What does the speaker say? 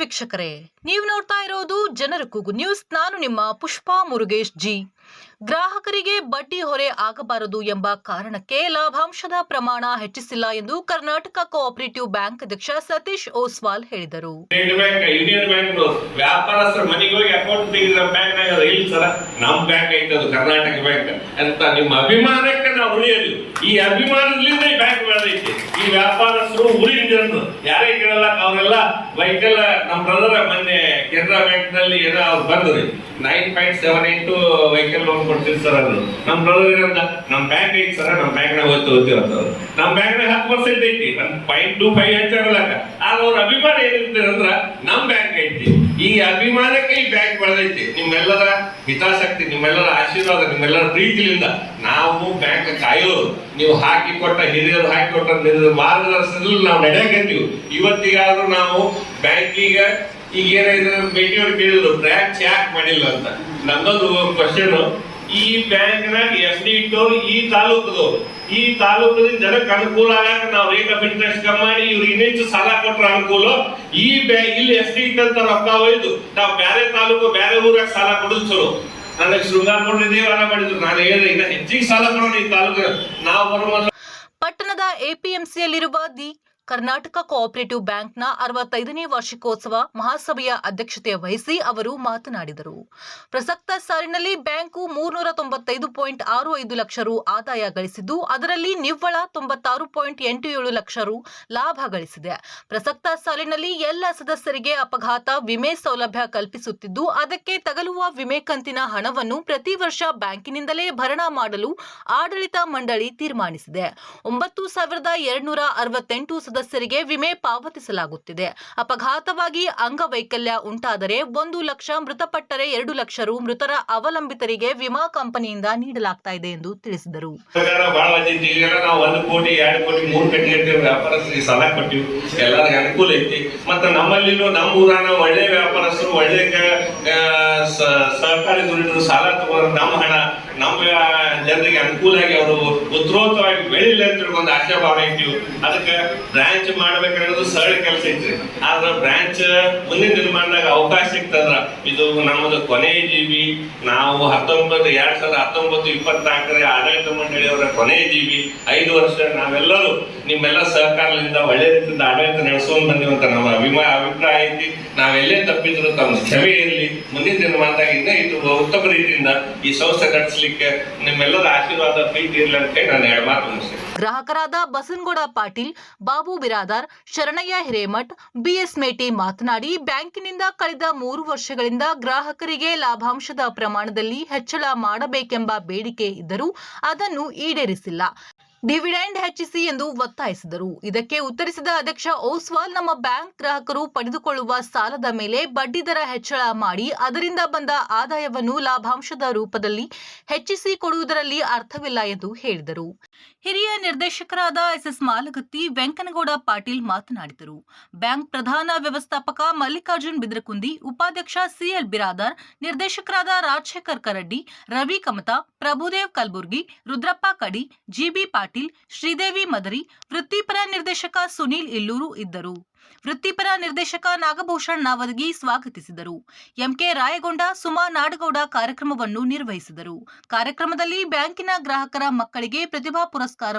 ವೀಕ್ಷಕರೇ, ನೀವು ನೋಡ್ತಾ ಇರೋದು ಜನರ ಕೂಗು ನ್ಯೂಸ್. ನಾನು ನಿಮ್ಮ ಪುಷ್ಪಾ ಮುರುಗೇಶ್ ಜಿ. ಗ್ರಾಹಕರಿಗೆ ಬಡ್ಡಿ ಹೊರೆ ಆಗಬಾರದು ಎಂಬ ಕಾರಣಕ್ಕೆ ಲಾಭಾಂಶದ ಪ್ರಮಾಣ ಹೆಚ್ಚಿಸಿಲ್ಲ ಎಂದು ಕರ್ನಾಟಕ ಕೋಆಪರೇಟಿವ್ ಬ್ಯಾಂಕ್ ಅಧ್ಯಕ್ಷ ಸತೀಶ್ ಓಸ್ವಾಲ್ ಹೇಳಿದರು. ವ್ಯಾಪಾರಸ್ಥರ ಬ್ಯಾಂಕ್ ಅಂತ ನಿಮ್ಮ ಅಭಿಮಾನಕ್ಕೆ ನಾವು ಉಳಿಯಲು ಈ ಅಭಿಮಾನದಿಂದ ಈ ಬ್ಯಾಂಕ್ ಬೆಳೆದೈತಿ ಈ ವ್ಯಾಪಾರಸ್ಥರು ಊರಿನ ಜನರು ಯಾರೇ ಕೇಳಲ್ಲ, ಅವರೆಲ್ಲ ವೈಕಲ್ ನಮ್ಮ ಬ್ರದರ್ ಮೊನ್ನೆ ಕೆನರಾ ಬ್ಯಾಂಕ್ನಲ್ಲಿ ಏನೋ ಅವ್ರು ಬಂದ್ರಿ. Nine point seven eight vehicle loan ಕೊಡ್ತೀವಿ ಸರ್ ಅದು ನಮ್ಮ ಬ್ರದರ್ ಏನಂದ, ನಮ್ ಬ್ಯಾಂಕ್ ಐತಿ ಸರ್ ನಮ್ ಬ್ಯಾಂಕ್ ನಾಗ ಹೋಗ್ತು ಹೋಗ್ತೀವಿ ನಮ್ ಬ್ಯಾಂಕ್ ನಾಗ ಹತ್ತು ಪರ್ಸೆಂಟ್ ಐತಿ. ಪಾಯಿಂಟ್ ಟೂ ಫೈವ್ ಹಚ್ಚಾರಲ್ಲ ಅವ್ರ ಅಭಿಮಾನ ಏನಿರ್ತದೆ ಅಂದ್ರ ನಮ್ ಬ್ಯಾಂಕ್ ಐತಿ. ಈ ಅಭಿಮಾನಕ್ಕೆ ಈ ಬ್ಯಾಂಕ್ ಬೆಳೆದೈತಿ. ನಿಮ್ಮೆಲ್ಲರ ಹಿತಾಸಕ್ತಿ, ನಿಮ್ಮೆಲ್ಲರ ಆಶೀರ್ವಾದ, ನಿಮ್ಮೆಲ್ಲರ ಪ್ರೀತಿಲಿಂದ ನಾವು ಬ್ಯಾಂಕ್ ಕಾಯೋರು. ನೀವು ಹಾಕಿ ಕೊಟ್ಟ ಹಿರಿಯರು, ಹಾಕಿ ಕೊಟ್ಟ ನಿರ್- ಮಾರ್ಗದರ್ಶನದಲ್ಲಿ ನಾವು ನಡೆಯಕತ್ತೀವಿ. ಇವತ್ತಿಗಾದ್ರೂ ನಾವು ಬ್ಯಾಂಕಿಗೆ ಈಗ ಏನಾಯ್ತು ಭೇಟಿಯವ್ರು ಕೇಳಿದ್ರು ಬ್ರಾಂಚ್ ಯಾಕೆ ಮಾಡಿಲ್ಲ? ಅಂತ. ನನ್ನೊಂದು ಕ್ವಶನ್ ಈ ಬ್ಯಾಂಕ್ನಾಗ ಎಫ್ ಡಿ ಇಟ್ಟು ಈ ತಾಲೂಕದವ್ರು. ಈ ತಾಲೂಕದಿಂದ ಜನಕ್ಕೆ ಅನುಕೂಲ ಆಗಕ್ಕೆ ನಾವು ರೇಟ್ ಆಫ್ ಇಂಟ್ರೆಸ್ಟ್ ಕಮ್ಮಿ ಮಾಡಿ ಇವ್ರಿಗೆ ಇನ್ನೆಷ್ಟು ಸಾಲ ಕೊಟ್ರ ಅನುಕೂಲ. ಈ ಬ್ಯಾಂಕ್ ಇಲ್ಲಿ ಎಫ್ ಡಿ ಇಟ್ಟಂತ ರೊಕ್ಕ ಹೋಯ್ತು ನಾವು ಬೇರೆ ತಾಲೂಕು ಬೇರೆ ಊರಾಗ ಸಾಲ ಕೊಡೋದು ಚಲೋ. ನನಗೆ ಶೃಂಗಾರ ಕೊಡ್ರಿ ದೇವಾರ ಮಾಡಿದ್ರು. ನಾನು ಹೇಳಿದೆ, ಇನ್ನ ಹೆಚ್ಚಿಗೆ ಸಾಲ ಕೊಡೋಣ ಈ ತಾಲೂಕು ನಾವು ಬರುವ ಪಟ್ಟಣದ ಎಪಿಎಂಸಿಯಲ್ಲಿರುವ ದಿ ಕರ್ನಾಟಕ ಕೋಆಪರೇಟಿವ್ ಬ್ಯಾಂಕ್ನ ಅರವತ್ತೈದನೇ ವಾರ್ಷಿಕೋತ್ಸವ ಮಹಾಸಭೆಯ ಅಧ್ಯಕ್ಷತೆ ವಹಿಸಿ ಅವರು ಮಾತನಾಡಿದರು. ಪ್ರಸಕ್ತ ಸಾಲಿನಲ್ಲಿ ಬ್ಯಾಂಕು ಮೂರ್ನೂರ ತೊಂಬತ್ತೈದು ಪಾಯಿಂಟ್ ಆರು ಐದು ಲಕ್ಷ ರು ಆದಾಯ ಗಳಿಸಿದ್ದು, ಅದರಲ್ಲಿ ನಿವ್ವಳ ತೊಂಬತ್ತಾರು ಪಾಯಿಂಟ್ ಎಂಟು ಏಳು ಲಕ್ಷ ರು ಲಾಭ ಗಳಿಸಿದೆ. ಪ್ರಸಕ್ತ ಸಾಲಿನಲ್ಲಿ ಎಲ್ಲ ಸದಸ್ಯರಿಗೆ ಅಪಘಾತ, ವಿಮೆ ಸೌಲಭ್ಯ ಕಲ್ಪಿಸುತ್ತಿದ್ದು, ಅದಕ್ಕೆ ತಗಲುವ ವಿಮೆ ಕಂತಿನ ಹಣವನ್ನು ಪ್ರತಿ ವರ್ಷ ಬ್ಯಾಂಕಿನಿಂದಲೇ ಭರಣ ಮಾಡಲು ಆಡಳಿತ ಮಂಡಳಿ ತೀರ್ಮಾನಿಸಿದೆ. ಒಂಬತ್ತು ಸಾವಿರದ ಎರಡ್ನೂರ ಅರವತ್ತೆಂಟು ಸದಸ್ಯರಿಗೆ ವಿಮೆ ಪಾವತಿಸಲಾಗುತ್ತಿದೆ. ಅಪಘಾತವಾಗಿ ಅಂಗವೈಕಲ್ಯ ಉಂಟಾದರೆ ಒಂದು ಲಕ್ಷ ಮೃತಪಟ್ಟರೆ ಎರಡು ಲಕ್ಷ ರು ಮೃತರ ಅವಲಂಬಿತರಿಗೆ ವಿಮಾ ಕಂಪನಿಯಿಂದ ನೀಡಲಾಗ್ತಾ ಇದೆ ಎಂದು ತಿಳಿಸಿದರು. ಒಳ್ಳೆ ಸಹಕಾರಿ ದುಡಿದ್ರು ಸಾಲ ತಗೊಂಡು ನಮ್ಮ ಹಣ. ನಮ್ಮ ಜನರಿಗೆ ಅನುಕೂಲ ಆಗಿ ಅವರು ಉದ್ರೋತವಾಗಿ ಬೆಳಿಲ್ಲ ಅಂತ ಒಂದು ಆಶಾಭಾವ ಐತಿ ಅದಕ್ಕೆ ಬ್ರಾಂಚ್ ಮಾಡ್ಬೇಕನ್ನೋದು ಸರಳ ಕೆಲಸ ಐತ್ರಿ ಆದ್ರೆ ಬ್ರಾಂಚ್ ಮುಂದಿನ ನಿರ್ಮಾಣದಾಗ ಅವಕಾಶ ಸಿಗ್ತದ್ರ ಇದು ನಮ್ಮದು ಕೊನೆ ಜೀವಿ. ನಾವು ಹತ್ತೊಂಬತ್ತು, ಎರಡ್ ಸಾವಿರದ ಹತ್ತೊಂಬತ್ತು ಇಪ್ಪತ್ನಾಲ್ಕರ ಆಡಳಿತ ಮಂಡಳಿಯವರ ಕೊನೆ ಜೀವಿ. ಐದು ವರ್ಷ ನಾವೆಲ್ಲರೂ ನಿಮ್ಮೆಲ್ಲ ಸಹಕಾರದಿಂದ ಒಳ್ಳೆ ರೀತಿಯಿಂದ ಆಡಳಿತ ನಡೆಸ್ಕೊಂಡ್ ಬಂದಿವಂತ ನಮ್ಮ ಅಭಿಮಾ, ಅಭಿಪ್ರಾಯ ಐತಿ. ನಾವೆಲ್ಲೇ ತಪ್ಪಿದ್ರು ತಮ್ಮ ಕ್ಷಮೆ ಇರಲಿ. ಮುಂದಿನ ದಿನಮಾನದಾಗ ಇನ್ನೂ ಇದು ಉತ್ತಮ ರೀತಿಯಿಂದ ಈ ಸಂಸ್ಥೆ ಗ್ರಾಹಕರಾದ ಬಸನಗೌಡ ಪಾಟೀಲ್, ಬಾಬು ಬಿರಾದಾರ್, ಶರಣಯ್ಯ ಹಿರೇಮಠ್, ಬಿಎಸ್ ಮೇಟಿ ಮಾತನಾಡಿ, ಬ್ಯಾಂಕಿನಿಂದ ಕಳೆದ ಮೂರು ವರ್ಷಗಳಿಂದ ಗ್ರಾಹಕರಿಗೆ ಲಾಭಾಂಶದ ಪ್ರಮಾಣದಲ್ಲಿ ಹೆಚ್ಚಳ ಮಾಡಬೇಕೆಂಬ ಬೇಡಿಕೆ ಇದ್ದರೂ ಅದನ್ನು ಈಡೇರಿಸಿಲ್ಲ. ಡಿವಿಡೆಂಡ್ ಹೆಚ್ಚಿಸಿ ಎಂದು ಒತ್ತಾಯಿಸಿದರು. ಇದಕ್ಕೆ ಉತ್ತರಿಸಿದ ಅಧ್ಯಕ್ಷ ಓಸ್ವಾಲ್ ನಮ್ಮ ಬ್ಯಾಂಕ್ ಗ್ರಾಹಕರು ಪಡೆದುಕೊಳ್ಳುವ ಸಾಲದ ಮೇಲೆ ಬಡ್ಡಿ ದರ ಹೆಚ್ಚಳ ಮಾಡಿ, ಅದರಿಂದ ಬಂದ ಆದಾಯವನ್ನು ಲಾಭಾಂಶದ ರೂಪದಲ್ಲಿ ಹೆಚ್ಚಿಸಿ ಕೊಡುವುದರಲ್ಲಿ ಅರ್ಥವಿಲ್ಲ ಎಂದು ಹೇಳಿದರು. ಹಿರಿಯ ನಿರ್ದೇಶಕರಾದ ಎಸ್ಎಸ್ ಮಾಲಗತ್ತಿ, ವೆಂಕನಗೌಡ ಪಾಟೀಲ್ ಮಾತನಾಡಿದರು. ಬ್ಯಾಂಕ್ ಪ್ರಧಾನ ವ್ಯವಸ್ಥಾಪಕ ಮಲ್ಲಿಕಾರ್ಜುನ್ ಬಿದ್ರಕುಂದಿ, ಉಪಾಧ್ಯಕ್ಷ ಸಿಎಲ್ ಬಿರಾದಾರ್, ನಿರ್ದೇಶಕರಾದ ರಾಜಶೇಖರ್ ಕರಡ್ಡಿ, ರವಿ ಕಮತಾ, ಪ್ರಭುದೇವ್ ಕಲ್ಬುರ್ಗಿ, ರುದ್ರಪ್ಪ ಕಡಿ ಜಿಬಿ ಪಾಟೀಲ್, ಶ್ರೀದೇವಿ ಮದರಿ, ವೃತ್ತಿಪರ ನಿರ್ದೇಶಕ ಸುನೀಲ್ ಇಲ್ಲೂರು ಇದ್ದರು. ವೃತ್ತಿಪರ ನಿರ್ದೇಶಕ ನಾಗಭೂಷಣ್ ನಾವದಗಿ ಸ್ವಾಗತಿಸಿದರು. ಎಂಕೆ ರಾಯಗೊಂಡ ಸುಮಾ ನಾಡಗೌಡ ಕಾರ್ಯಕ್ರಮವನ್ನು ನಿರ್ವಹಿಸಿದರು. ಕಾರ್ಯಕ್ರಮದಲ್ಲಿ ಬ್ಯಾಂಕಿನ ಗ್ರಾಹಕರ ಮಕ್ಕಳಿಗೆ ಪ್ರತಿಭಾ ಪುರಸ್ಕಾರ